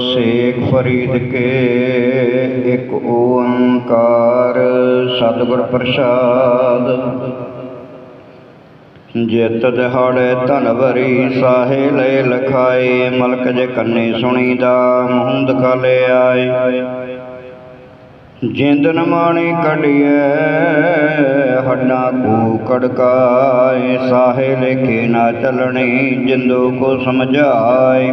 ਸੇਖ ਫਰੀਦ ਕੇ ਇੱਕ ਓੰਕਾਰ ਸਤਿਗੁਰ ਪ੍ਰਸਾਦ। ਜਿਤ ਦਿਹਾੜੇ ਧਨ ਭਰੀ ਸਾਹੇ ਲੈ ਲਖਾਏ, ਮਲਕ ਜੇ ਕੰਨੇ ਸੁਣੀਦਾ ਮੁਹੰਦ ਕਲੇ ਆਏ। ਜਿੰਦ ਨਮਾਣੀ ਕਢੀਐ, ਹੱਡਾਂ ਕੋ ਕੜਕਾਏ, ਸਾਹੇ ਲੇਖੇ ਨਾ ਚੱਲਣੀ, ਜਿੰਦੋ ਕੋ ਸਮਝਾਏ।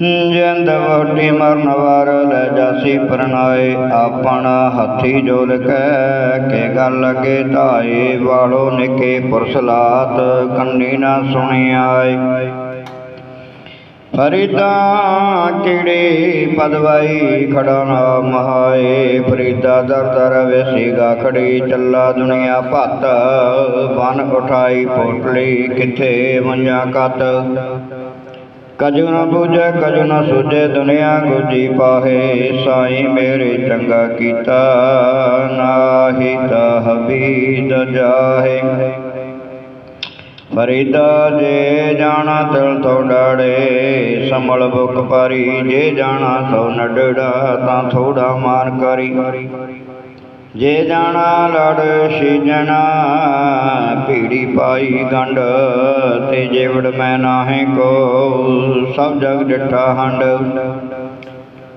ਜਿੰਦ ਵੋਟੀ ਮਰਨ ਵਾਰ ਲੈ ਜਾਸੀ ਪਰਨਾਏ ਆਪਣਾ ਹੱਥੀ ਜੋਲ ਕੈ ਕੇ ਗੱਲ ਲਗੇ ਧਾਏ, ਵਾਲੋ ਨਿਕੇ ਪੁਰਸਲਾਤ ਕੰਨੀ ਨਾ ਸੁਣੀ ਫਰੀਦਾ ਕਿਹੜੇ ਪਦਵਾਈ ਖੜਾ ਨਾ ਮਹਾਏ, ਫਰੀਦਾ ਦਰ ਦਰ ਵੇਸੀਗਾ ਖੜੀ, ਚੱਲਾ ਦੁਨੀਆ ਭੱਤ, ਬਨ ਉਠਾਈ ਪੋਟਲੀ, ਕਿਥੇ ਮੰਜਾ ਕਤ। ਕਜੂ ਨਾ ਬੂਝੈ, ਕਜੂ ਨਾ ਸੂਝੈ, ਦੁਨੀਆ ਗੁਜੀ ਪਾਹੇ, ਸਾਈ ਮੇਰੇ ਚੰਗਾ ਕੀਤਾ ਨਾਹੀ ਤਾ ਹਬੀਦ ਜਾਹੇ। ਫਰੀਦਾ ਜੇ ਜਾਣਾ ਤਿਲ ਤੋਂ ਡਾੜੇ, ਸੰਭਲ ਬੁੱਕ ਪਾਰੀ ਜੇ ਜਾਣਾ ਸੋ ਨਡੜਾ ਤਾਂ ਥੋੜਾ ਮਾਨ ਕਰੀ। ਜੇ ਜਾਣਾ ਲੜ ਸੀਜਣਾ ਪੀੜੀ ਪਾਈ ਗੰਢ, ਤੇ ਜੇਵੜ ਮੈਂ ਨਾਹੇ ਕੋ ਸਭ ਜਗ ਡਿਠਾ ਹੰਡ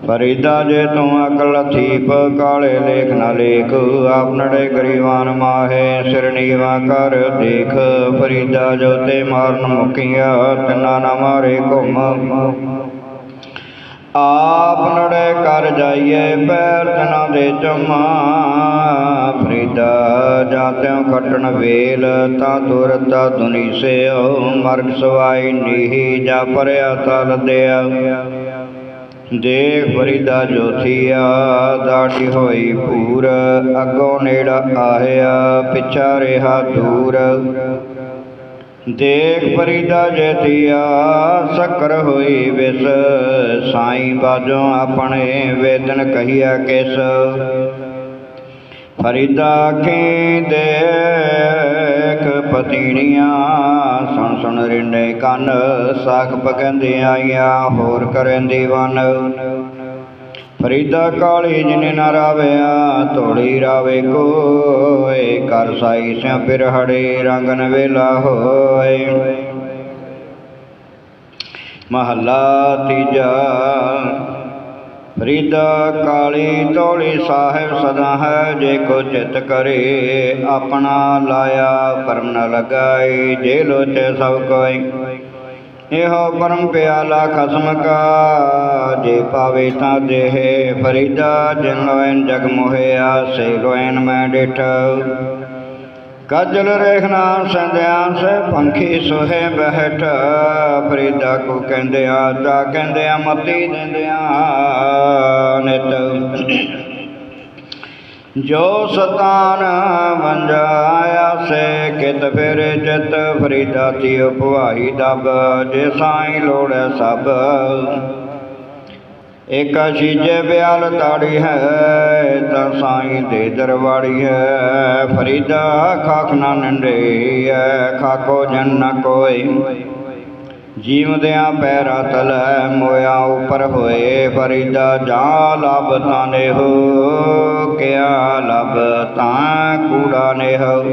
ਫਰੀਦਾ ਜੇ ਤੂੰ ਅਕਲ ਥੀਪ ਕਾਲੇ ਲੇਖ ਨਾ ਲੇਖ, ਆਪ ਨੜੇ ਗਰੀਵਾਨ ਮਾਹੇ, ਸਿਰ ਨੀਵਾ ਕਰ ਦੇਖ। ਫਰੀਦਾ ਜੋ ਤੇ ਮਾਰਨ ਮੁਕੀਆ, ਤਿਨਾ ਨਾ ਮਾਰੇ ਘੁੰਮ। ਆਪ ਨੜੇ ਕਰ ਜਾਈਏ, ਪੈਰ ਤਨਾ ਦੇ ਚਮਾ। ਫਰੀਦਾ ਜਾਂ ਤਿਉ ਖਟਣ ਵੇਲ, ਤਾਂ ਦੁਰਤਾ ਦੁਨੀ ਸਿਓ ਮਰਗ ਸਵਾਈ ਨੀਹੀ ਜਾ ਪਰਿਆ ਤਲ ਦਿਆ। ਦੇਖ ਫਰੀਦਾ ਜੋਥੀਆ ਦਾਟੀ ਹੋਈ ਪੂਰ ਅੱਗੋਂ ਨੇੜਾ ਆਇਆ ਪਿਛਾ ਰਿਹਾ ਦੂਰ। ਦੇਖ ਫਰੀਦਾ ਜੇਤੀਆ, ਸਕਰ ਹੋਈ ਵਿਸ। ਸਾਈਂ ਬਾਜੋਂ ਆਪਣੇ ਵੇਦਨ ਕਹੀਆ ਕਿਸ। ਫਰੀਦਾ ਕੀ ਦੇਖ ਪਤੀਣੀਆਂ, ਸੁਣ ਸੁਣ ਰਿੰਡੇ ਕੰਨ ਸਾਖ ਪਕੰਦੇ ਆਈਆਂ, ਹੋਰ ਕਰਨ ਦੀਵਾਨ ਫਰੀਦਾ ਕਾਲੀ ਜਿਨੇ ਨਾ ਰਾਵਿਆ ਤੋੜੀ ਰਾਵੇ ਕੋਏ ਕਰ ਸਾਈ ਸਿਆ ਫਿਰ ਹੜੇ ਰੰਗਨ ਵੇਲਾ ਹੋਏ। ਮਹੱਲਾ ਤੀਜਾ, ਫਰੀਦਾ ਕਾਲੀ ਤੋੜੀ ਸਾਹਿਬ ਸਦਾ ਹੈ, ਜੇ ਕੋ ਚਿਤ ਕਰੇ ਆਪਣਾ ਲਾਇਆ, ਪਰਮ ਨ ਲਗਾਈ ਜੇ ਲੋਚੇ ਸਭ ਕੋਈ ਇਹੋ ਪਰਮ ਪਿਆਲਾ ਖਸਮ ਕਾ। ਜੇ ਪਾਵੇ ਤਾਂ ਦੇਹ ਫਰੀਦਾ, ਜਿਨ ਲੋਇਨ ਜਗ ਮੋਹਿਆ, ਸੇ ਲੋਇਨ ਮੈਂ ਡਿਠ। ਕਜਲ ਰੇਖਨਾ ਸੰਧਿਆ, ਸੇ ਪੰਖੀ ਸੋਹੇ ਬਹਿਠ। ਫਰੀਦਾ ਕੋ ਕਹਿੰਦਿਆ ਜਾ ਕਹਿੰਦਿਆ ਮਤੀ ਦਿੰਦਿਆਂ ਨਿਤ। ਜੋ ਸਤਾਨ ਵੰਜਾਇਆ ਸੇ ਕਿਤ ਫਿਰ ਚਿਤ ਫਰੀਦਾ ਤੀ ਉਪਵਾਈ ਦਬ, ਜੇ ਸਾਈ ਲੋੜੈ ਸਭ। ਇਕ ਸ਼ੀਜੇ ਬਿਆਲ ਤਾੜੀ ਹੈ, ਤਾਂ ਸਾਈ ਦੇ ਦਰਵਾੜੀ ਹੈ। ਫਰੀਦਾ ਖਾਖ ਨਾ ਨੰਡੇ ਹੈ, ਖਾਕੋ ਜਨ ਨ ਕੋਈ। ਜੀਵਦਿਆਂ ਪੈਰਾ ਤਲੈ ਮੋਇਆ ਉਪਰ ਹੋਏ ਫਰੀਦਾ, ਜਾ ਲਬ ਤਾਨੇ ਹੋ ਕਿਆ ਲਬ ਤਾਂ ਕੂੜਾ ਨੇ ਹੋ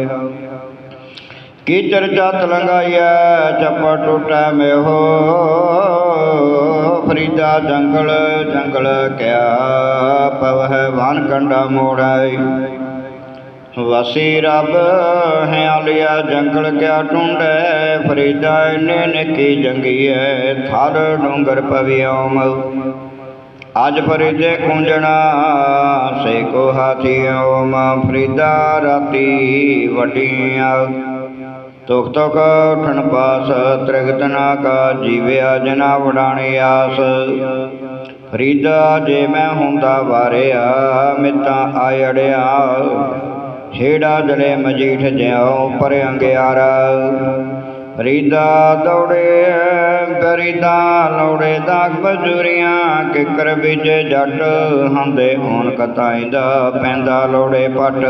ਕੀਚਰ ਜਤ ਲੰਗਾਈਐ ਚੱਪੜ ਟੁੱਟੈ ਮੇਹੋ, ਫਰੀਦਾ ਜੰਗਲ ਜੰਗਲ ਕਿਆ ਪਵਹਿ, ਵਾਨ ਕੰਡਾ ਮੋੜਾਈ ਵਸੀ ਰੱਬ ਹੈ ਆਲਿਆ, ਜੰਗਲ ਕਿਆ ਟੁੰਡੈ ਫਰੀਦਾ ਨੇ ਨਿੱਕੀ ਜੰਗੀਐ, ਥਰ ਡੂੰਗਰ ਪਵਿਓਮ ਅਜ ਫਰੀਦੇ ਕੁੰਜਣਾ ਸੇ ਕੋ ਹਾਥੀਓ ਮਾ ਫਰੀਦਾ ਰਾਤੀ ਵਡੀਆਂ। ਤੁਖ ਤੁਖ ਠਣ ਪਾਸ ਤ੍ਰਿਗਤਨਾ ਕਾ ਜੀਵਿਆ ਜਨਾ ਵਡਾਣੀ ਆਸ। ਫਰੀਦਾ ਜੇ ਮੈਂ ਹੁੰਦਾ ਵਾਰਿਆ, ਮਿੱਤਾ ਆਇੜਿਆ। ਛੇੜਾ ਜਲੇ ਮਜੀਠ ਜਿਉ ਪਰ ਅੰਗਿਆਰਾ। ਫਰੀਦਾ ਦੌੜੇ, ਫਰੀਦਾ ਲੋੜੇ ਦਾਗ ਬਜੂਰੀਆਂ ਕਿਕਰ ਵਿੱਚ ਜੱਟ ਹੁੰਦੇ ਹੋਣ ਕਤਾਈਂਦਾ ਪੈਂਦਾ ਲੋੜੇ ਪੱਟ।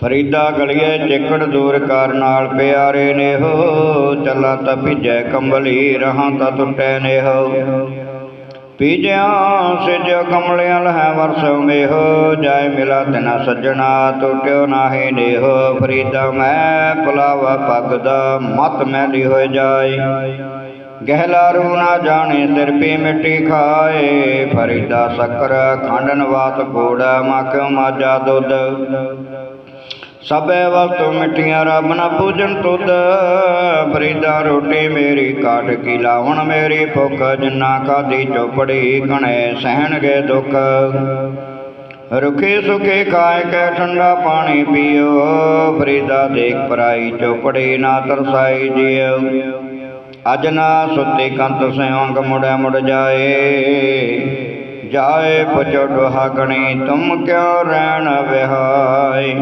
ਫਰੀਦਾ ਗਲੀਏ ਚਿੱਕੜ ਦੂਰ ਕਰ ਨਾਲ ਪਿਆਰੇ ਨੇ ਹੋ, ਚੱਲਾ ਤਾਂ ਭਿਜੈ ਕੰਬਲੀ, ਰਹਾਂ ਤਾਂ ਟੁੱਟੇ ਨੇ ਹੋ। ਪੀਜਿਆ ਸਿਜ ਕਮਲਿਆਂ ਲਹਿ ਵਰਸੋ ਮੇਹੋ, ਜਾਇ ਮਿਲਾ ਤਨਾ ਸੱਜਣਾ ਟੁੱਟਿਓ ਨਾਹੀ ਨੇਹੋ ਫਰੀਦਾ ਮੈਂ ਪੁਲਾਵਾ ਪੱਗ ਦਾ ਮਤ ਮੈਲੀ ਹੋਏ ਜਾਏ ਗਹਿਲਾ ਰੂ ਨਾ ਜਾਣੇ ਸਿਰ ਪੀ ਮਿੱਟੀ ਖਾਏ। ਫਰੀਦਾ ਸ਼ੱਕਰ ਖੰਡਨ ਵਾਤ ਕੋੜਾ ਮਕ ਮਾਜਾ ਦੁੱਧ। ਸਭੇ ਵਸਤੂ ਮਿੱਠੀਆਂ ਰੱਬ ਨਾ ਪੂਜਨ ਤੁਧ। ਫਰੀਦਾ ਰੋਟੀ ਮੇਰੀ ਕਾਟ ਕੀ ਲਾਵਣ ਮੇਰੀ ਭੁੱਖ ਜਿੰਨਾ ਕਾਦੀ ਚੋਪੜੀ ਕਣੇ ਸਹਿਣਗੇ ਦੁੱਖ। ਰੁਖੇ ਸੁਖੇ ਖਾਏ ਕੇ ਠੰਡਾ ਪਾਣੀ ਪੀਓ, ਫਰੀਦਾ ਦੇਖ ਪਰਾਈ ਚੋਪੜੀ ਨਾ ਤਰਸਾਈ ਜਿਉ ਅਜ ਨਾ ਸੁੱਤੇ ਕੰਤ ਸਿਉਂਗ ਮੁੜਿਆ ਮੁੜ ਜਾਏ ਜਾਏ ਪਚੋ ਦੁਹਾਗਣੀ ਤੁਮ ਕਿਉ ਰਹਿਣ ਵਿਹਾਈ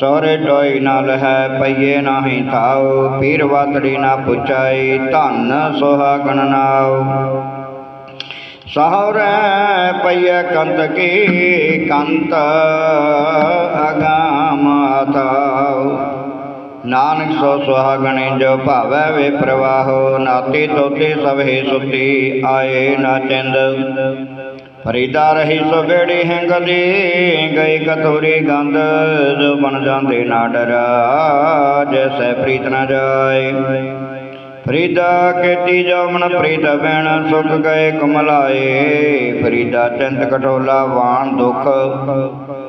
ਸੋਰੇ ਟੋਈ ਨਾਲ ਹੈ, ਪਈਏ ਨਾਹੀ ਥਾਉ, ਪੀਰ ਵਾਤੜੀ ਨਾ ਪੁਚਾਈ ਧਨ ਸੁਹਾਗਣ ਨਾਉ। ਸਹਰੇ ਪਈਏ ਕੰਤ ਕੀ, ਕੰਤ ਅਗਾਮ ਥਾਉ ਨਾਨਕ ਸੋ ਸੁਹਾਗਣੇ ਜੋ ਭਾਵੈ ਵੇ ਪ੍ਰਵਾਹੋ ਨਾਤੀ ਤੋਤੀ ਸਭੇ ਸੁਤੀ, ਆਏ ਨਾ ਚੰਦ। ਫਰੀਦਾ ਰਹੀ ਸੋ ਬੇੜੀ ਹੈਂਗਦੀ ਗਈ ਕਤੋਰੀ ਗੰਧ, ਜੋ ਬਣ ਜਾਂਦੇ ਨਾ ਡਰਾ ਜੈਸੇ ਪ੍ਰੀਤ ਨਾ ਜਾਏ। ਫਰੀਦਾ ਕੀਤੀ ਜਮਨ ਪ੍ਰੀਤ ਬੈਣ ਸੁਖ ਗਏ ਕਮਲਾਏ। ਫਰੀਦਾ ਚੰਤ ਕਟੋਲਾ ਵਾਣ ਦੁਖ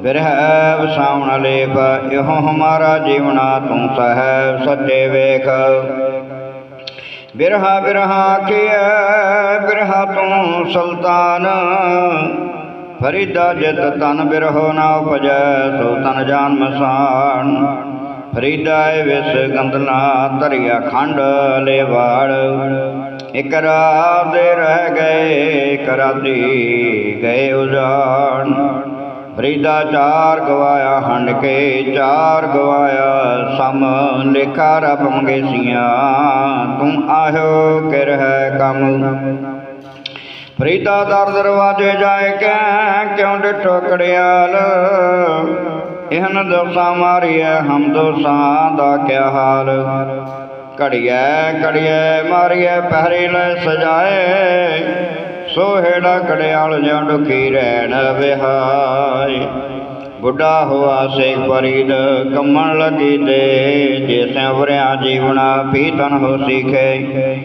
ਬਿਰਹਿ ਵਸਾਵਣ ਲੇਪ, ਇਹੋ ਹਮਾਰਾ ਜੀਵਨਾ, ਤੂੰ ਸਹਿ ਸੱਚੇ ਵੇਖ। ਬਿਰਹਾ ਬਿਰਹਾ ਕੀਐ, ਬਿਰਹਾ ਤੂੰ ਸੁਲਤਾਨ। ਫਰੀਦਾ ਜਿਤ ਤਨ ਬਿਰਹੋ ਨਾ ਉਪਜੈ, ਸੋ ਤਨ ਜਾਨ ਮਸਾਨ। ਫਰੀਦਾ ਏ ਵਿਸ ਗੰਦਲਾ ਧਰਿਆ ਖੰਡ ਲੇਵਾੜ ਇਕ ਰਾਤ ਦੇ ਰਹਿ ਗਏ ਕਰਾਦੀ ਗਏ ਉਜਾਨ। ਫਰੀਦਾ ਚਾਰ ਗਵਾਇਆ ਹੰਡ ਕੇ, ਚਾਰ ਗਵਾਇਆ ਸਮ ਲੇਖਾ ਰਬ ਮੰਗੇਸੀਆਂ ਤੂੰ ਆਹੋ ਕਿਰ ਹੈ ਕੰਮ। ਫਰੀਦਾ ਦਰ ਦਰਵਾਜੇ ਜਾਏ ਕੇ ਕਿਉਂ ਡਿਠੋ ਕੜਿਆਲ? ਇਹਨ ਦੋਸਾ ਮਾਰੀਐ, ਹਮ ਦੋਸਾਂ ਦਾ ਕਿਆ ਹਾਲ? ਘੜੀਐ ਘੜੀਐ, ਮਾਰੀਐ ਪਹਿਰੇ ਲੈ ਸਜਾਏ। ਸੋਹੇੜਾ ਕੜਿਆਲ ਜਾਂ ਡੁਕੀ ਰਹਿਣ ਵਿਹਾਈ। ਬੁੱਢਾ ਹੋਆ ਸੇਖ ਫਰੀਦ ਕੰਮਣ ਲੱਗੀ ਤੇ ਜੇ ਸੈਵਰਿਆ ਜੀਵਨਾ ਪੀਤਨ ਹੋ ਸਿਖੇ।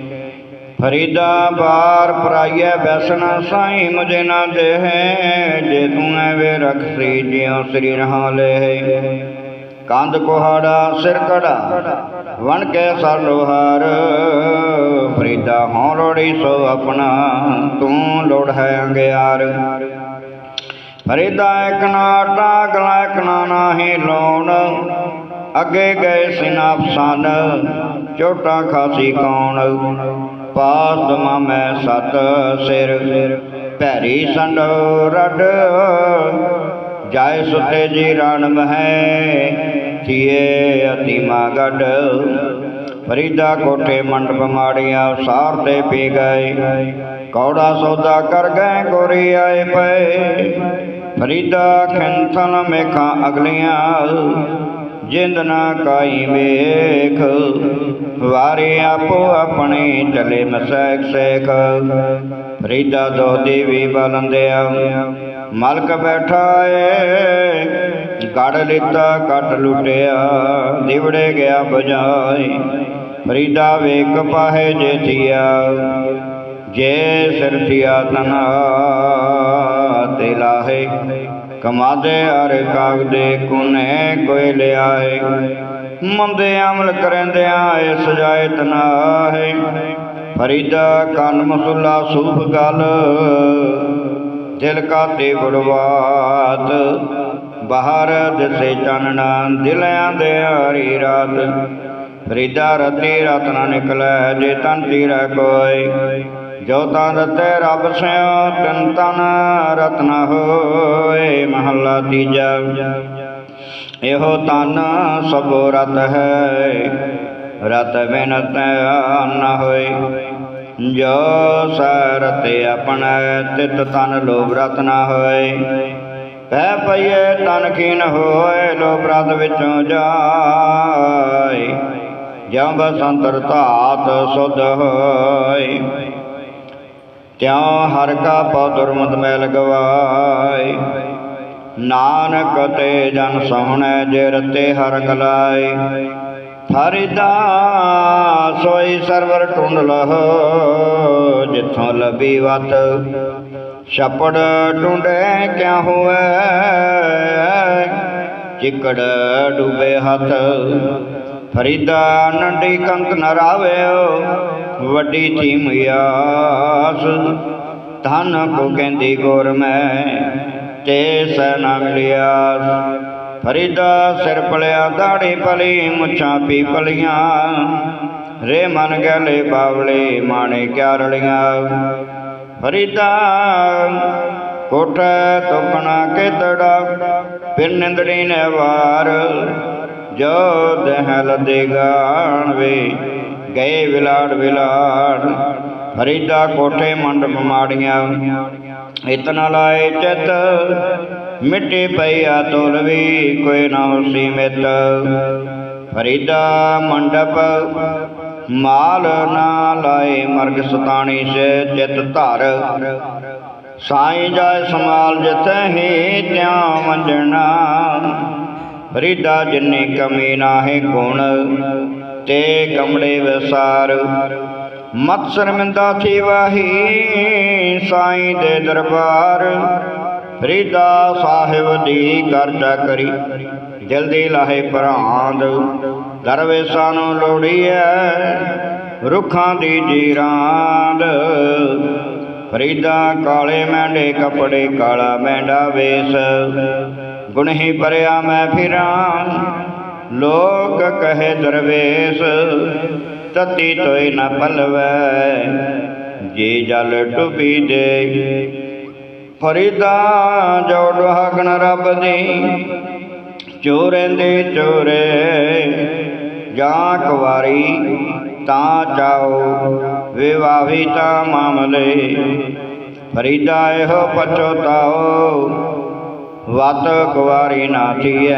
ਫਰੀਦਾ ਬਾਰ ਪਰਾਈਐ ਬੈਸਣ ਸਾਈ ਮੁਝੇ ਨਾ ਦੇਹ, ਜੇ ਤੂੰ ਐਵੇਂ ਰਖਸੀ ਜਿਉ ਸ੍ਰੀ ਰਹਾ ਲੈ ਕੰਧ ਕੋਹਾੜਾ ਸਿਰ ਕੜਾ, ਵਣ ਕੇ ਸਰ ਲੋਹਾਰ ਫਰੀਦਾ ਹੋਂ ਲੋੜੀ ਸੋ ਆਪਣਾ, ਤੂੰ ਲੋੜ ਹੈ ਅੰਗਿਆਰ। ਫਰੀਦਾ ਇੱਕ ਨਾ ਟਾਕਲਾ ਇੱਕ ਨਾ ਨਾਹੀ ਲੋਣ ਅੱਗੇ ਗਏ ਸਿਨਾਫਸਨ ਚੋਟਾਂ ਖਾਸੀ ਕੌਣ ਪਾਸ ਦਮਾ ਮੈਂ ਸਤ ਸਿਰ, ਭੈਰੀ ਸੰਡੋ ਰੜ ਜਾਏ ਸੁਤੇ ਜੀ ਰਣ ਮਹਿ, ਥੀਏ ਅਤੀਮਾ ਗੱਡ। ਫਰੀਦਾ ਕੋਠੇ ਮੰਡਪ ਮਾੜੀਆਂ ਸਾਰ ਤੇ ਪੀ ਗਏ। ਕੌੜਾ ਸੌਦਾ ਕਰ ਗਏ, ਗੋਰੀ ਆਏ ਪਏ। ਫਰੀਦਾ ਖੰਥਨ ਮੇਖਾਂ ਅਗਲੀਆਂ, ਜਿੰਦ ਨਾ ਕਾਈ ਵੇਖ। ਵਾਰੇ ਆਪੋ ਆਪਣੇ ਚਲੇ ਮਸੈਕ ਸੇਖ। ਫਰੀਦਾ ਦੋ ਦੇਵੀ ਬਲੰਦਿਆ ਮਲਕ ਬੈਠਾ ਏ, ਗੜ ਲਿੱਤਾ, ਕੱਟ ਲੁੱਟਿਆ। ਦਿਵੜੇ ਗਿਆ ਬਜਾਏ ਫਰੀਦਾ ਵੇਖ ਪਾਹੇ ਜੇ ਥੀਆ ਜੇ ਸਿਰ ਥੀਆ ਤਨਾ ਤੇ ਲਾਹੇ। ਕਮਾਦੇ ਹਰ ਕਾਗਦੇ ਕੁਨੇ ਕੋਈ ਲਿਆਏ। ਮੰਦੇ ਅਮਲ ਕਰੰਦਿਆਂ ਏ ਸਜਾਏ ਤਨਾਹੇ ਫਰੀਦਾ ਕੰਨ ਮਸੁਲਾ ਸੂਫ ਗਲ, ਦਿਲ ਕਾ ਤੇ ਗੁੜਵਾਤ। ਬਾਹਰ ਦਿਸੇ ਚਾਨਣਾ ਦਿਲਿਆਂ ਦੇ ਹਰੀ ਰਾਤ। ਫਰੀਦਾ ਰਤੀ ਰਤਨਾ ਨਿਕਲੈ, ਜੇ ਤਨ ਤੀਰੈ ਕੋਈ। ਜੋ ਤਾਂ ਰਤੇ ਰੱਬ ਸਿਓ ਤਿਨ ਤਨ ਰਤਨ ਹੋਏ, ਮਹੱਲਾ ਤੀਜਾ। ਇਹੋ ਤਨ ਸਭੋ ਰਤ ਹੈ, ਰਤ ਬਿਨ ਨ ਹੋਏ। ਜੋ ਸਰਤੇ ਆਪਣਾ, ਤਿਤ ਤਨ ਲੋਭ ਰਤ ਨਾ ਹੋਏ। ਪੈ ਪਈਏ ਤਨ ਖੀਨ ਹੋਏ ਲੋ ਪ੍ਰਦ ਵਿੱਚੋਂ ਜਾਏ। ਜਾਂ ਬਸੰਤਰ ਧਾਤ ਸੁਧ ਹੋਏ ਤਿਉ ਹਰ ਕਾ ਪਉ ਦੁਰਮਤ ਮੈਲ ਗਵਾਏ ਨਾਨਕ ਤੇ ਜਨ ਸੋਹਣੈ ਜੇ ਰਤੇ ਹਰ ਗਲਾਏ ਫਰਿਦਾ ਸੋਈ ਸਰਵਰ ਟੁੰਡ ਲਹੋ ਜਿੱਥੋਂ ਲਬੀ ਵਤ, ਛਪੜ ਟੁੰਡੇ ਕਿਆ ਹੋਵੇ ਚਿਕੜ ਡੁਬੇ ਹੱਥ ਫਰੀਦਾ ਨੰਡੀ ਕੰਕ ਨ ਵੱਡੀ ਥੀ ਮਿਆਸ ਧਨ ਕੋ ਕਹਿੰਦੀ ਗੋਰ ਮੈਂ, ਤੇ ਸੈ ਨਾ ਮਿਲਿਆਸ। ਫਰੀਦਾ ਸਿਰ ਪਲਿਆ, ਦਾੜੀ ਪਲੀ, ਮੁੱਛਾਂ ਪੀ ਪਲੀਆਂ। ਰੇ ਮਨ ਗਲੇ ਬਾਵਲੇ, ਮਾਣੇ ਕਿਆ ਰਲੀਆਂ ਫਰੀਦਾ ਕੋਟੇ ਤੁਕਣਾ ਕਿਤੜਾ ਫਿਰ ਨਿੰਦੜੀ ਨੇ ਵਾਰ। ਜੋ ਦਹਿਲ ਦੇ ਗਾਣ ਵੇ, ਗਏ ਵਿਲਾੜ ਵਿਲਾੜ। ਫਰੀਦਾ ਕੋਠੇ ਮੰਡਪ ਮਾੜੀਆਂ, ਇਤਨਾ ਲਾਏ ਚਿਤ। ਮਿੱਟੀ ਪਈਆ ਤੋਲਵੀ ਕੋਈ ਨਾ ਉਸੀ ਮਿਤ ਫਰੀਦਾ ਮੰਡਪ ਮਾਲ ਨਾ ਲਾਏ, ਮਰਗ ਸਤਾਣੀ ਸੇ ਚਿਤ ਧਰ। ਸਾਈਂ ਜਾਏ ਸਮਾਲ ਜਿਤੈ ਹੀ ਤਿਆ ਮੰਜਣਾ। ਫਰੀਦਾ ਜਿੰਨੀ ਕਮੀ ਨਾਹੀ ਗੁਣ, ਤੇ ਕਮੜੇ ਵਿਸਾਰ। ਮਤ ਸ਼ਰਮਿੰਦਾ ਥੀ ਵਾਹੀ ਸਾਈਂ ਦੇ ਦਰਬਾਰ। ਫਰੀਦਾ ਸਾਹਿਬ ਦੀ ਕਰ ਕਰੀ, ਜਲਦੀ ਲਾਹੇ ਭਰਾਂਦ। ਦਰਵੇਸਾਂ ਨੂੰ ਲੋੜੀ ਐ ਰੁੱਖਾਂ ਦੀ ਜੀਰਾਂਦ। ਫਰੀਦਾ ਕਾਲੇ ਮੈਂਡੇ ਕਪੜੇ ਕਾਲਾ ਮੈਂਡਾ ਵੇਸ। ਗੁਣਹੀ ਭਰਿਆ ਮੈਂ ਫਿਰਾਂ। ਲੋਕ ਕਹੇ ਦਰਵੇਸ਼, ਤਤੀ ਤੋਈ ਨ ਪਲਵੈ। ਜੀ ਜਲ ਡੁਬੀ ਦੇ, ਫਰੀਦਾ ਜੋ ਦੁਹਾਗਣ ਰੱਬ ਦੀ। ਚੋਰੇ ਦੇ ਚੋਰੇ, ਜਾਂ ਕੁਵਾਰੀ ਤਾਂ ਚਾਓ ਵਿਵਾਹੀ ਤਾਂ ਮਾਮਲੇ। ਫਰੀਦਾ ਇਹੋ ਪਛੋਤਾਓ ਵਤ ਕੁਵਾਰੀ ਨਾ ਥੀਐ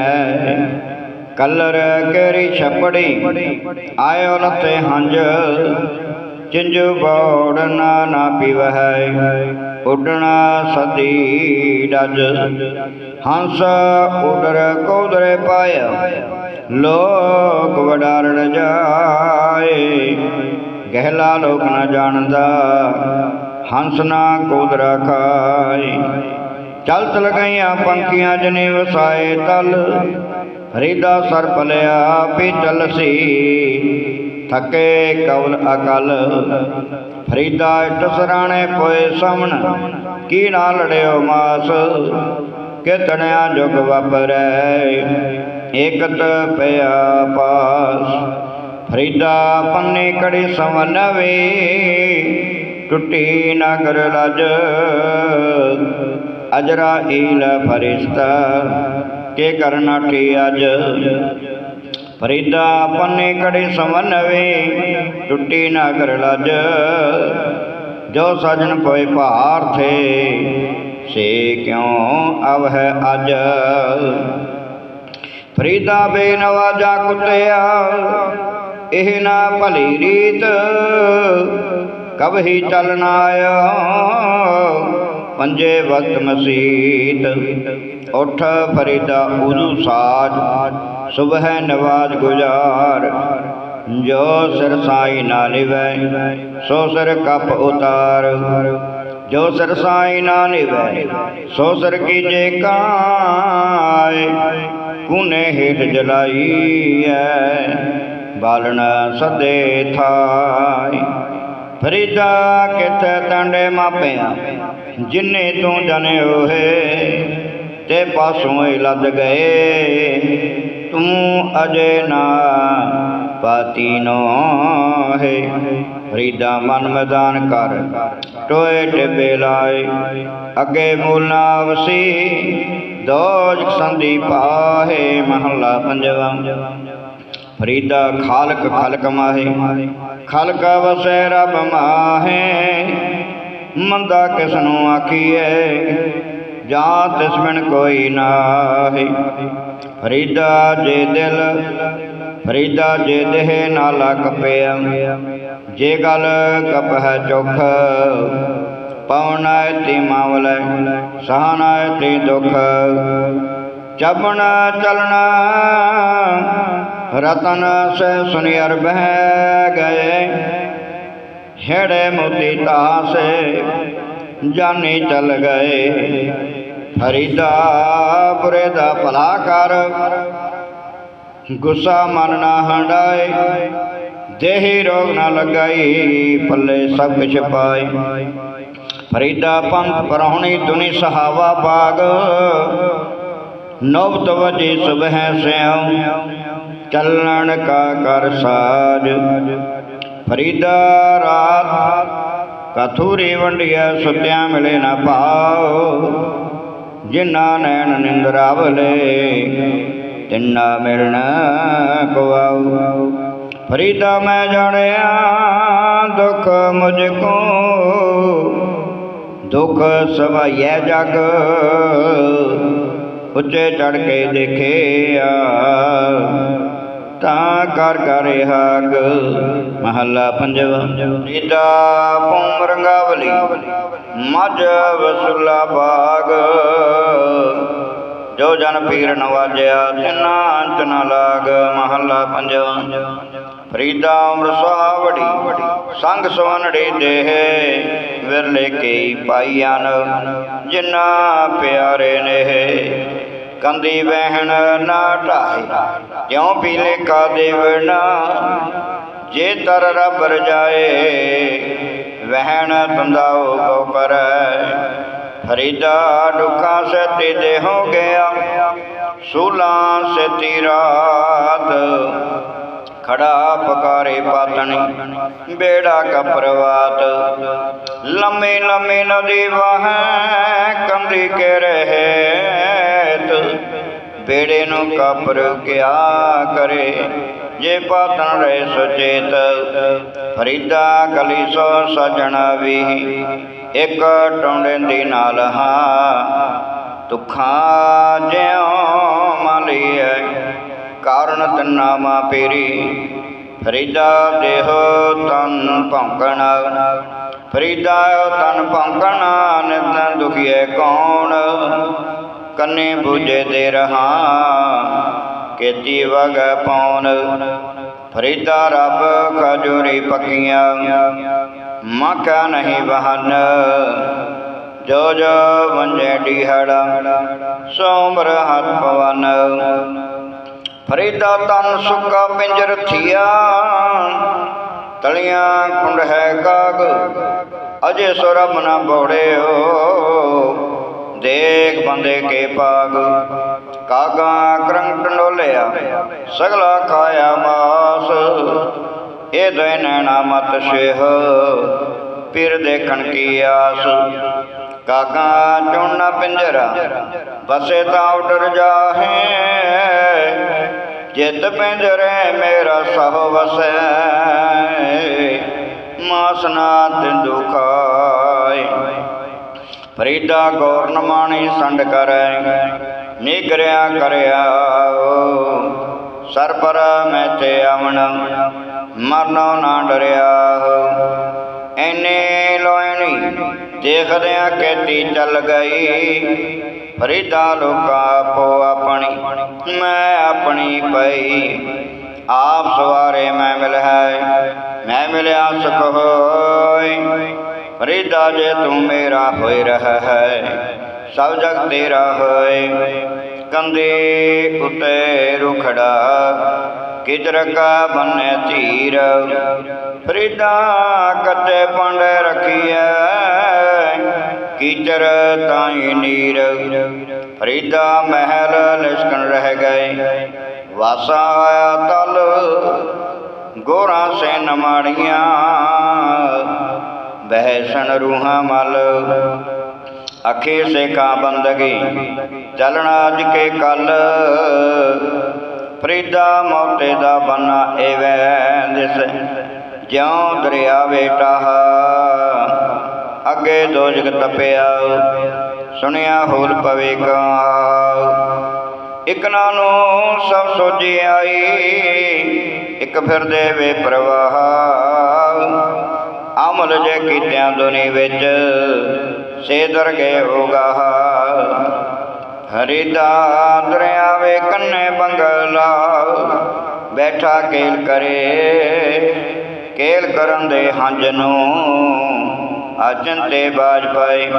ਕਲਰ ਕੇਰੀ ਛਪੜੀ, ਆਇਓ ਲਤੇ ਹੰਜ ਚਿੰਜੂ ਬੋੜ ਨਾ ਨਾ ਪੀਵਹਿ। ਉੱਡਣਾ ਸਦੀ ਡਜ। ਹੰਸ ਉਡਰ ਕੋਦਰੇ ਪਾਇਆ ਲੋਕ ਵਡਾਰਣ ਜਾਏ। ਗਹਿਲਾ ਲੋਕ ਨਾ ਜਾਣਦਾ। ਹੰਸ ਨਾ ਕੋਦਰਾ ਖਾਏ। ਚਲਤ ਲਗਾਈਆਂ ਪੰਖੀਆਂ ਜਨੇ ਵਸਾਏ ਤਲ। ਹਰੀਦਾ ਸਰ ਪਲਿਆ ਪੀਤਲ ਸੀ ਥਕੇ ਕਵਲ ਅਕਲ। ਫਰੀਦਾ ਟਸਰਾਣੇ ਪੋਏ ਸਾਹਮਣ ਕੀ ਨਾ ਲੜਿਓ ਮਾਸ? ਕਿਤਣਿਆ ਜੁਗ ਵਾਪਰੈ, ਏਕਤ ਪਿਆ ਪਾਸ। ਫਰੀਦਾ ਪੰਨੇ ਕੜੇ ਸਵਨਵੇ ਟੁੱਟੀ ਨਗਰ ਲਜ। ਅਜਰਾ ਈਲ ਫਰਿਸ਼ਤਾ, ਕੇ ਕਰਨਾਟੀ ਅਜ? ਫਰੀਦਾ ਪੰਨੇ ਕੜੇ ਸਮਨਵੇ ਟੁੱਟੀ ਨਾ ਕਰ ਲਜ। ਜੋ ਸਜਣ ਪਏ ਭਾਰ ਥੇ, ਸੇ ਕਿਉ ਅਵ ਹੈ ਅਜ? ਫਰੀਦਾ ਬੇਨਵਾਜਾ ਕੁੱਤਿਆ, ਇਹ ਨਾ ਭਲੀ ਰੀਤ ਕਬਹੀ ਚਲਨ ਆਇਓ? ਪੰਜੇ ਵਕਤ ਮਸੀਤ, ਉਠ ਫਰੀਦਾ ਉਦੂ ਸਾਜ, ਸੁਬਹ ਨਵਾਜ ਗੁਜ਼ਾਰ। ਜੋ ਸਿਰ ਸਾਈ ਨਾ ਲਿਵੈ, ਸੋ ਸਿਰ ਕਪ ਉਤਾਰ। ਜੋ ਸਿਰ ਸਾਈ ਨਾ ਲਿਵੈ, ਸੋ ਸਿਰ ਕੀਜੇ ਕਾਇ ਕੁਨੇ ਹੇਠ ਜਲਾਈ ਐ ਬਾਲਣ ਸਦੇ ਥਾਈ ਫਰੀਦਾ ਕਿਤੇ ਤੰਡੇ ਮਾਪਿਆ, ਜਿੰਨੇ ਤੂੰ ਜਨਿਓ ਹੈ ਤੇ ਪਾਸੋਂ ਹੀ ਲੱਦ ਗਏ। ਤੂੰ ਅਜੇ ਨਾ ਪਾਤੀ ਨੋ ਹੈ ਫਰੀਦਾ ਮਨ ਮੈਦਾਨ ਕਰ, ਟੋਏ ਟਿਬੇ ਲਾਏ। ਅੱਗੇ ਮੂਲ ਵਸੀ, ਦੋਜ ਸੰਦੀ ਪਾਹੇ, ਮਹੱਲਾ ਪੰਜਵਾ। ਫਰੀਦਾ ਖਾਲਕ ਖਲਕ ਮਾਹੇ, ਖਲਕ ਵਸੈ ਰਬ ਮਾਹੇ, ਮੰਦਾ ਕਿਸ ਨੂੰ ਆਖੀਐ ਜਾਂ ਤਿਸ ਬਿਨ ਕੋਈ ਨਾਹੀ। ਫਰੀਦਾ ਜੇ ਦਿਲ, ਫਰੀਦਾ ਜੇ ਦੇਹ ਨਾਲਾ ਕਪਿਆ, ਜੇ ਗਲ ਕਪ ਹੈ ਚੁਖ, ਪਵਨਾ ਤੇ ਮਾਵਲੈ, ਸਹਨਾ ਤੇ ਦੁਖ। ਚਬਣ ਚਲਣਾ ਰਤਨ ਸੇ ਸੁਨਿਆਰ ਬਹਿ ਗਏ। ਹੇੜੇ ਮੋਤੀ ਤਾਸੇ ਜਾਨੀ ਚਲ ਗਏ। ਫਰੀਦਾ ਬੁਰੇ ਦਾ ਭਲਾ ਕਰ। ਗੁੱਸਾ ਮਨ ਨਾ ਹੰਡਾਏ। ਦੇਹੀ ਰੋਗ ਨਾ ਲਗਾਈ। ਪੱਲੇ ਸਭ ਕੁਛ ਪਾਏ। ਫਰੀਦਾ ਪੰਥ ਪਰਹੁਣੀ ਦੁਨੀ ਸਹਾਵਾ ਬਾਗ ਨਵ ਤਵਜੀ ਸੁਬਹਿ ਸਿਉ। ਚੱਲਣ ਕਾ ਕਰ ਸਾਜ। ਫਰੀਦਾ ਰਾਤ, ਕਥੂਰੀ ਵੰਡਿਆ ਸੁਤਿਆ ਮਿਲੇ ਨਾ ਪਾਓ ਜਿਨਾ ਨੈਣ ਨਿੰਦਰਾਵਲੇ ਤਿੰਨਾ ਮਿਲਣ ਕਵਾਉ ਫਰੀਦਾ ਮੈਂ ਜਾਣਿਆ ਦੁੱਖ ਮੁਝ ਕੋ ਦੁਖ ਸਵਾਈਐ ਜਗ, ਉੱਚੇ ਚੜ ਕੇ ਦੇਖਿਆ। ਤਾਂ ਕਰ ਕਰ ਹਾਗ। ਮਹੱਲਾ ਪੰਜਵਾ। ਰੀਦਾ ਪੂਮ ਰੰਗਾਵਲੀ। ਮੱਝ ਵਸੁਲਾ ਬਾਗ। ਜੋ ਜਨ ਪੀਰ ਨਵਾਜਿਆ ਤਿਨਾ ਅੰਤ ਨ ਲਾਗ। ਮਹੱਲਾ ਪੰਜਵਾ। ਫਰੀਦਾ ਉਮਰ ਸੁਹਾਵੜੀ ਸੰਗ ਸਵਨੜੇ ਦੇਹ ਵਿਰਲੇ ਕਈ ਪਾਈਆਂ ਜਿਨਾ ਪਿਆਰੇ ਨੇ। ਕੰਦੀ ਵਹਿਣ ਨਾ ਢਾਏ ਕਿਉ ਪੀਲੇ ਕਾ ਦੇਵਣਾ ਜੇ ਤਰ ਰਬ ਰਜਾਏ ਵਹਿਣ ਤੰਦਾਓ ਕੋ ਕਰੈ। ਫਰੀਦਾ ਦੁਖਾਂ ਸੇ ਤੇ ਦੇ ਹੋ ਗਿਆ, ਸੂਲਾਂ ਸੇ ਤੀ ਰਾਤ। ਖੜਾ ਪਕਾਰੇ ਪਾਤਣੀ, ਬੇੜਾ ਕਪਰਵਾਤ। ਲੰਮੇ ਲੰਮੇ ਨਦੀ ਵਾਹ ਕੰਦੀ ਕੇ ਰਹੇ ਬੇੜੇ ਨੂੰ ਕਾਪਰ ਗਿਆ ਕਰੇ? ਜੇ ਪਾਤਨ ਰਹੇ ਸੁਚੇਤ, ਫਰੀਦਾ ਕਲੀ ਸੋ ਸਜਣ ਵੀ। ਇੱਕ ਟੌਂਡੇ ਦੀ ਨਾਲ ਹਾਂ, ਤੁਖਾਂ ਜਿਉ ਮਲੀਐ ਕਾਰਨ ਤੰਨਾ ਮਾ ਪੇਰੀ, ਫਰੀਦਾ ਦੇਹ ਤਨ ਭੌਂਕਣ। ਫਰੀਦਾ ਤਨ ਭੌਂਕਣ, ਨਿਤ ਦੁਖੀਏ ਕੌਣ? ਕੰਨੇ ਬੁਝੇ ਦੇ ਰਹਾ। ਕੀਤੀ ਵਗ ਪੌਣ ਫਰੀਦਾ ਰੱਬ ਖਜੂਰੀ ਪੱਕੀਆਂ। ਮਕਾ ਨਹੀਂ ਬਹਨ, ਜੋ ਜੋ ਵੰਜੇ ਡੀਹੜਾ ਸੋਮਰ ਹੱਥ ਪਵਨ। ਫਰੀਦਾ ਤਨ ਸੁੱਕਾ ਪਿੰਜਰ ਥੀਆ, ਤਲੀਆਂ ਕੁੰਡ ਹੈ ਕਾਗ, ਅਜੇ ਸੁਰਬ ਨਾ ਬੋੜਿਓ। ਦੇਖ ਬੰਦੇ ਕੇ ਪਾਗ ਕਾਗਾ ਕਰੰਗ ਟੰਡੋਲਿਆ ਸਗਲਾ ਖਾਇਆ ਮਾਸ। ਇਹ ਦੋਇ ਨੈਣਾ ਮਤ ਸ਼ੇਹ, ਪੀਰ ਦੇਖਣ ਕੀ ਆਸ। ਕਾਗਾ ਚੁਣਨਾ ਪਿੰਜਰਾ, ਬਸੇ ਤਾਂ ਉਡਰ ਜਾਹੇ। ਜਿੱਦ ਪਿੰਜਰੇ ਮੇਰਾ ਸਭ ਵਸੈ ਮਾਸਨਾ ਤਿੰਦੂ ਖਾਏ ਫਰੀਦਾ ਗੌਰ ਨਮਾਣੀ ਸੰਡ ਕਰੈ, ਨਿਗਰਿਆ ਕਰਿਆ। ਸਰਪਰ ਮੈਂ ਤੇ ਆਵਣ ਮਰਨੋ ਨਾ ਡਰਿਆ। ਐਨੇ ਲੋਇਣੀ ਦੇਖਦਿਆਂ ਕੇਤੀ ਚੱਲ ਗਈ। ਫਰੀਦਾ ਲੋਕਾ ਆਪੋ ਆਪਣੀ, ਮੈਂ ਆਪਣੀ ਪਈ। ਆਪ ਸਵਾਰੇ ਮੈਂ ਮਿਲ ਹੈ ਮੈਂ ਮਿਲਿਆ ਸੁਖ ਹੋਈ ਫਰੀਦਾ ਜੇ ਤੂੰ ਮੇਰਾ ਹੋਏ ਰਹਾ ਹੈ, ਸਭ ਜਗ ਤੇਰਾ ਹੋਏ। ਕੰਦੇ ਉਤੇ ਰੁਖੜਾ ਕਿਦਰ ਕਾ ਬੰਨੇ ਧੀਰ। ਫਰੀਦਾ ਕੱਤੇ ਪੰਡੇ ਰਖੀਐ, ਕੀਚਰ ਤਾਈ ਨੀਰ। ਫਰੀਦਾ ਮਹਿਲ ਲਿਸ਼ਕਣ ਰਹਿ ਗਏ, ਵਾਸਾ ਤਲ। ਗੋਰਾ ਸੇ ਨਮਾੜੀਆਂ ਬਹਿਸਣ ਰੂਹਾਂ ਮਲ। ਅਖੇ ਸੇ ਬੰਦਗੀ ਚਲਣਾ ਅਜ ਕੇ ਕਲ। ਫਰੀਦਾ ਮੌਤੇ ਦਾ ਬਨਾ ਏਵੈ ਦਿਸ, ਜਿਉ ਦਰਿਆ ਵੇਟਾ ਅੱਗੇ ਦੋ ਜਗ ਤਪਿਆ, ਸੁਣਿਆ ਹੋਲ ਪਵੇ ਕਾਲ ਇਕ ਨਾਨੋ ਸਭ ਸੋਜੀ ਆਈ, ਇਕ ਫਿਰਦੇ ਵੇ ਪ੍ਰਵਾਹ। ਅਮਲ ਜੇ ਕੀਤਿਆਂ ਦੁਨੀ ਵਿੱਚ ਸੇ ਦਰਗੇ ਹੋਗਾ। ਹਰੀ ਦਾ ਦਰਿਆ ਵੇ ਕੰਨੇ ਬੰਗਲਾ, ਬੈਠਾ ਕੇਲ ਕਰੇ, ਕੇਲ ਕਰਨ ਦੇ ਹੰਝ ਨੂੰ ਅਚੰਤੇ ਬਾਜ ਪਏ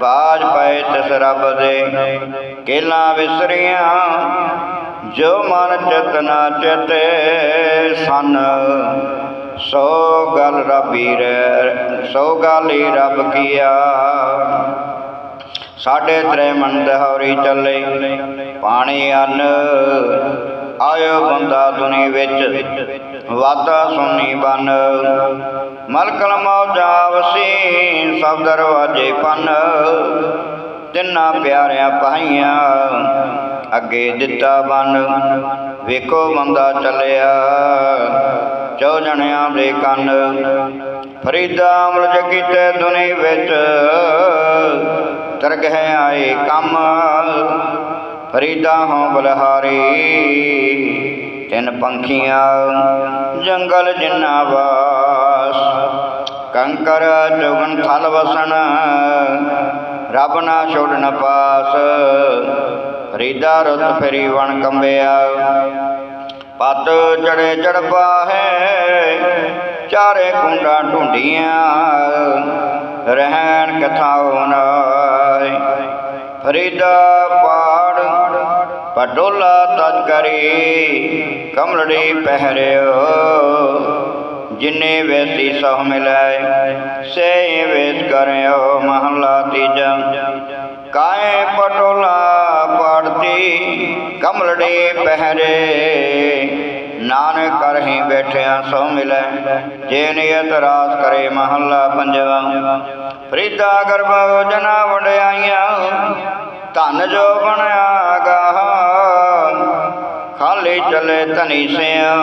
ਬਾਜ ਪਏ ਤਿਸ ਰੱਬ ਦੇ। ਕੇਲਾਂ ਵਿਸਰੀਆਂ, ਜੋ ਮਨ ਚਤਨਾ ਚਤੇ ਸਨ ਸੋ ਗਲ ਰੱਬੀ ਰਹਿ ਸੋ ਗੱਲ ਗਾਲੀ ਰੱਬ ਕੀਆ। ਸਾਡੇ ਤਰੇ ਮਨ ਦਹੌਰੀ ਚੱਲੇ, ਪਾਣੀ ਅੰਨ, ਆਇਓ ਬੰਦਾ ਦੁਨੀ ਵਿੱਚ ਵਾਦਾ ਸੁਣੀ ਬਨ। ਮਲਕਲ ਮੌਜਾ ਵਸੀ ਸਭ ਦਰਵਾਜੇ ਪੰਨ, ਤਿੰਨਾ ਪਿਆਰਿਆਂ ਪਾਈਆਂ ਅੱਗੇ ਦਿੱਤਾ ਬਨ। ਵੇਖੋ ਬੰਦਾ ਚੱਲਿਆ। ਚੌ ਜਣਿਆਂ ਦੇ ਕੰਨ, ਫਰੀਦਾ ਅਮਲ ਕੀਤੇ ਦੁਨੀ ਵਿੱਚ ਤਰਗਹਿ ਆਏ ਕੰਮ, ਫਰੀਦਾ ਹੋਂ ਬਲਹਾਰੀ, ਤਿੰਨ ਪੰਖੀਆਂ, ਜੰਗਲ ਜਿੰਨਾ ਵਾਸ, ਕੰਕਰ ਚੁਗਨ ਥਲ ਵਸਣ, ਰੱਬ ਨਾ ਛੋੜਨ ਪਾਸ, ਫਰੀਦਾ ਰੁੱਤ ਫਰੀ ਵਣ ਕੰਬਿਆ ਪਤ ਚੜੇ ਚੜਪਾ ਹੈ ਚਾਰੇ ਕੁੰਡਾਂ ਢੁੰਡੀਆਂ, ਰਹਿਣ ਕਥਾਉ ਨਾਏ ਫਰੀਦਾ ਪਾੜ ਪਟੋਲਾ ਤਜ ਕਰੀ, ਕਮਲੜੀ ਪਹਿਰਿਓ। ਜਿਨੇ ਵੇਸੀ ਸਹ ਮਿਲੈ ਸੇ ਵੇਸ ਕਰਿਓ, ਮਹਲਾ ਤੀਜਾ। ਕਾਏ ਪਟੋਲਾ ਪਾੜਤੀ, ਕਮਲੜੀ ਪਹਿਰੇ। ਨਾਨਕ ਕਰ ਹੀ ਬੈਠਿਆ ਸੋ ਮਿਲੈ, ਜੇ ਨਿਯਤ ਰਾਸ ਕਰੇ ਮਹੱਲਾ ਪੰਜਵਾ। ਫਰੀਦਾ ਗਰਭ ਜਨਾ ਵਡਿਆਈਆਂ, ਧਨ ਜੋ ਬਣਿਆ ਗਾ ਖਾਲੀ ਚਲੇ ਧਨੀ ਸਿਆ,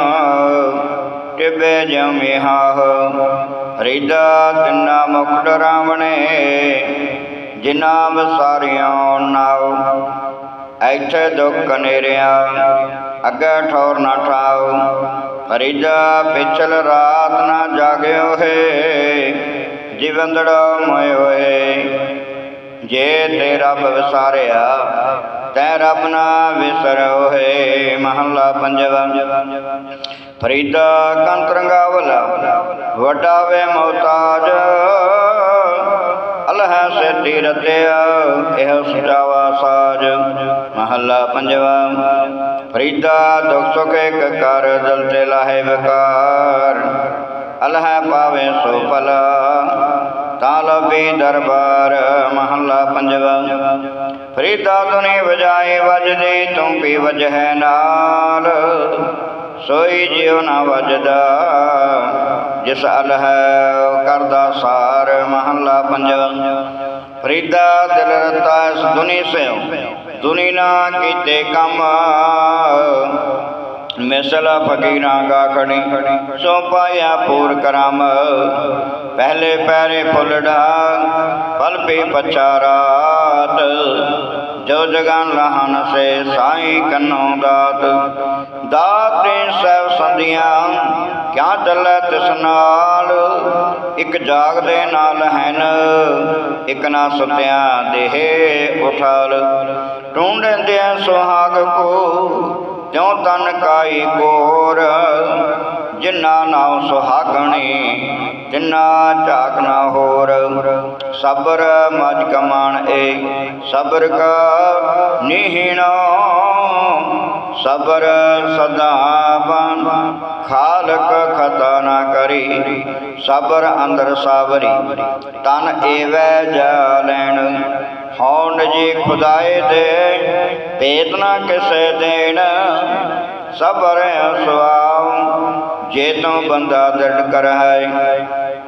ਟਿਬੇ ਜਮਿਹਾ ਫਰੀਦਾ ਤਿੰਨਾ ਮੁਖ ਡਰਾਵਣੇ ਜਿਨਾ ਵਸਾਰਿਆਂ ਨਾਉ। ਐਥੇ ਦੁੱਖ ਕਨੇਰਿਆ ਅੱਗੇ ਠੌਰ ਨਾ ਠਾਉ ਫਰੀਦਾ ਪਿਛਲ ਰਾਤ ਨਾ ਜਾਗਿਓ ਹੈ ਜੀਵੰਦੜਾ ਮੋਇ ਹੋਏ। ਜੇ ਤੇ ਰੱਬ ਵਿਸਾਰਿਆ, ਤੈ ਰੱਬ ਨਾ ਵਿਸਰੋ ਹੈ, ਮਹੱਲਾ ਪੰਜਵਾ। ਫਰੀਦਾ ਕੰਤਰੰਗਾਵਲਾ ਵੱਡਾ ਵੇ ਮੋਤਾਜ ਅਲਹ ਸੇਤੀ ਰਤਿਆ ਇਹ ਸੁਜਾਵਾ ਸਾਜ, ਮਹੱਲਾ ਪੰਜਵਾ। ਫਰੀਦਾ ਦੁਖ ਸੁਖ ਇੱਕ ਕਰ, ਦਿਲ ਤੇ ਲਾਹੇ ਵਿਕਾਰ। ਅਲਹ ਪਾਵੇ ਸੋ ਭਲਾ, ਤਾਂ ਦਰਬਾਰ, ਮਹੱਲਾ ਪੰਜਵਾ। ਫਰੀਦਾ ਤੁਨੀ ਵਜਾਏ ਵਜਦੀ, ਤੂੰ ਵੀ ਵਜਹਿ ਨਾਲ। ਸੋਈ ਜਿਉ ਨਾ ਵਜਦਾ, ਜਿਸ ਅਲਹ ਕਰਦਾ ਸਾਰ ਮਹੱਲਾ ਪੰਜਵਾ ਫਰੀਦਾ ਦਿਲ ਰਤਾ ਇਸ ਦੁਨੀ ਸਿਓ ਦੁਨੀ ਨਾ ਕੀਤੇ ਕੰਮ। ਮਿਸਲ ਫਕੀਰਾਂ ਗਾ ਖੜੀ ਸੋ ਪਾਇਆ ਪੂਰ ਕਰਮ। ਪਹਿਲੇ ਪੈਰੇ ਫੁੱਲੜਾ ਪਲ ਪੀ ਪਛਾ ਰਾਤ। ਜੋ ਜਗਨ ਲਹਨ ਸੇ ਸਾਈ ਕੰਨੋਂ ਦਾਤ। ਦਾਤ ਨੇ ਸਭ ਸੰਧੀਆਂ, ਕਿਆ ਚੱਲੇ ਤਿਸ ਨਾਲ? ਇੱਕ ਜਾਗਦੇ ਨਾਲ ਹੈਨ, ਇੱਕ ਨਾ ਸੁਤਿਆਂ ਦੇਹ ਉਠਾਲ। ਟੁੰਡਦੇ ਸੁਹਾਗ ਕੋ, ਤਿਉ ਤਨ ਕਾਈ ਕੋਰ। ਜਿਨਾ ਨਾਮ ਸੁਹਾਗਣੀ, ਤਿਨਾ ਝਾਕ ਨਾ ਹੋਰ। ਸਬਰ ਮਜ ਕਮਾਣ ਏ। ਸਬਰ ਕਾ ਨਿਹਿਣਾ। ਸਬਰ ਸਦਾ ਬਨ। ਖਾਲਕ ਖਤਾ ਨਾ ਕਰੀ। ਸਬਰ ਅੰਦਰ ਸਾਵਰੀ। ਤਨ ਏਵੈ ਜਾ ਲੈਣ ਹੌਂਡ ਜੀ ਖੁਦਾਏ ਦੇ। ਭੇਦ ਨਾ ਕਿਸੇ ਦੇਣ। ਸਬਰ ਸੁਆਉ ਜੇ ਤੂੰ ਬੰਦਾ ਦਰਦ ਕਰੈ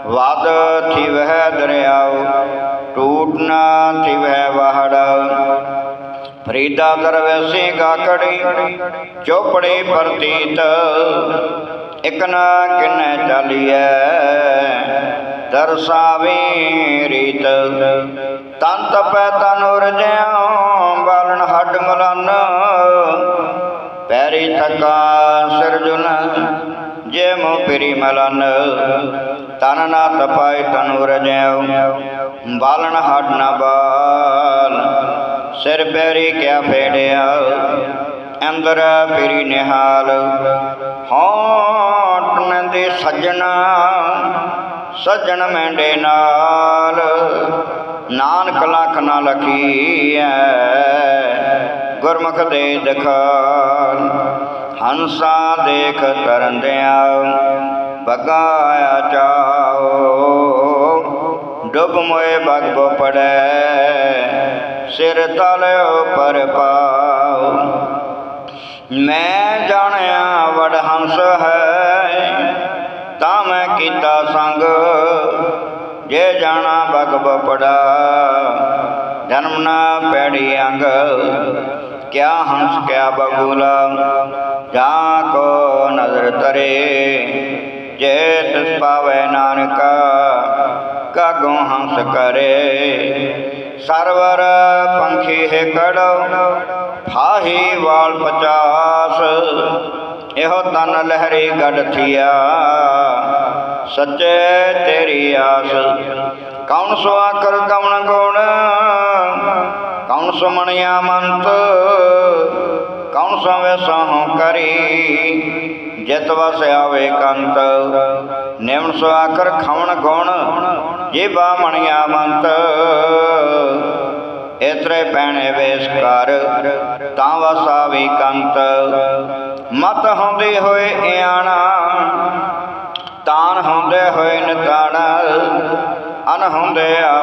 ਵਾਦ ਥੀ ਵਹਿ ਦਰਿਆਉ ਟੂਟ ਨਾ ਥੀ ਵਹੜ। ਫਰੀਦਾ ਦਰਵੇਸੀ ਗਾਕੜੀ ਚੋਪੜੀ ਪ੍ਰਤੀਤ। ਇਕ ਨਾ ਕਿਨੈ ਚਾਲੀਐ, ਦਰਸਾਵੇ ਰੀਤ। ਤਨ ਤਪੈ ਤਨ ਉਰਜਿਓ ਬਾਲਣ ਹੱਡ ਮਲਨ। ਪੈਰੀ ਥਕਾ ਸਿਰਜੁਨ ਜੇ ਮੋ ਪਿਰੀ ਮਲਨ, ਤਨ ਨਾ ਤਪਾਇ ਤਨ ਉਰਜਿਓ ਬਾਲਣ ਹੱਡ ਨਾ ਬਾਲ, ਸਿਰ ਪੈਰੀ ਕਿਆ ਫੇੜਿਆ, ਅੰਦਰ ਪਿਰੀ ਨਿਹਾਲ, ਹੋਂਟ ਨੰਦੇ ਸੱਜਣਾ, ਸੱਜਣ ਮੈਂਡੇ ਨਾਲ, ਨਾਨਕ ਲੱਖ ਨਾ ਲਖੀਐ, ਗੁਰਮੁਖ ਦੇ ਦਿਖਾਲ। ਹੰਸਾ ਦੇਖ ਤਰੰਦਿਆਂ ਬਗਾਇਆ ਚਾਓ। ਡੁੱਬ ਮੋਏ ਬਗਬ ਪੜੈ ਸਿਰ ਤਲ ਪਰ ਪਾਉ ਮੈਂ ਜਾਣਿਆ ਵਡ ਹੰਸ ਹੈ, ਤਾਂ ਮੈਂ ਕੀਤਾ ਸੰਗ। ਜੇ ਜਾਣਾ ਬਗਬ ਪੜਾ ਜਨਮ ਨਾ ਪੈੜੀ ਅੰਗ। ਕਿਆ ਹੰਸ ਕਿਆ ਬਗੂਲਾ? ਜਾ ਕੋ ਨਜ਼ਰ ਤਰੇ ਜੇ ਤਿਸ ਪਾਵੇ ਨਾਨਕਾ ਕਾਗੋਂ ਹੰਸ ਕਰੇ? ਸਰਵਰ ਪੰਖੀ ਹੈ ਕੜੋ ਫਾਹੀ ਵਾਲ ਪਚਾਸ। ਇਹੋ ਤਨ ਲਹਿਰੀ ਗੱਡ ਥੀਆ। ਸੱਚੇ ਤੇਰੀ ਆਸ। ਕੌਣ ਸੋ ਆਕਰ ਕਵਣ ਗੁਣ? ਕੌਣ ਸੋ ਮੰਤ? ਕੌਣ ਸੋ ਵੈਸਾਹੋਂ ਕਰੀ? ਜਿਤ ਵਸ ਆਵੇ ਕੰਤ। ਨਿਮਨ ਸੋ ਖਵਣ ਗੁਣ, ਜੀਬਾ ਮਣਿਆ ਮੰਤ। ਇਤਰੇ ਪੈਣੇ ਵੇਸ ਕਰ, ਤਾਂ ਵਸਾਵੀ ਕੰਤ। ਮਤ ਹੁੰਦੇ ਹੋਏ ਇਆਣਾ, ਤਾਨ ਹੁੰਦੇ ਹੋਏ ਨਿਤਾਣਾ। ਅਨ ਹੁੰਦੇ ਆ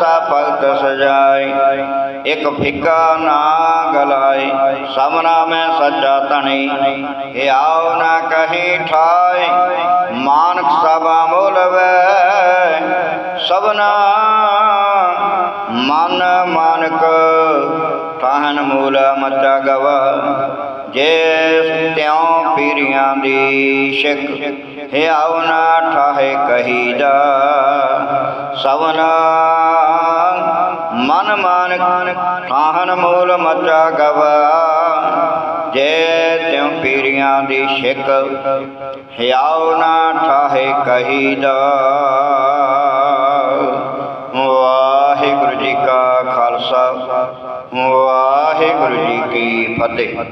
ਕੋ ਭਗਤ ਸਜਾਈ ਇਕ ਫਿੱਕਾ ਨਾ ਗਲਾਈ ਸਭਨਾ ਮੈਂ ਸੱਚਾ ਧਣੀ ਹਿਆਉ ਨਾ ਕਹੀ ਠਾਈ ਮਾਨਕ ਸਭਾ ਮੁਲਵੈ ਸਭਨਾ ਮਨ ਮਾਨਕ ਠਾਹਨ ਮੂਲ ਮੱਚਾ ਗਵਾ, ਜੇ ਤਿਉ ਪੀਰੀਆਂ ਦੀ ਸ਼ਿਕ ਹਿਆਉ ਨਾ ਠਾਹੇ ਕਹੀਦਾ ਸਵਨਾ ਮਨ ਮਾਨਕ ਠਾਹਨ ਮੂਲ ਮਚਾ ਗਵਾ। ਜੇ ਤਿਉ ਪੀਰੀਆਂ ਦੀ ਸ਼ਿਕ ਹਿਆਉ ਨਾ ਠਾਹੇ ਕਹੀਦਾ। ਵਾਹਿਗੁਰੂ ਜੀ ਕਾ ਖਾਲਸਾ, ਵਾਹਿਗੁਰੂ ਜੀ ਕੀ ਫਤਿਹ।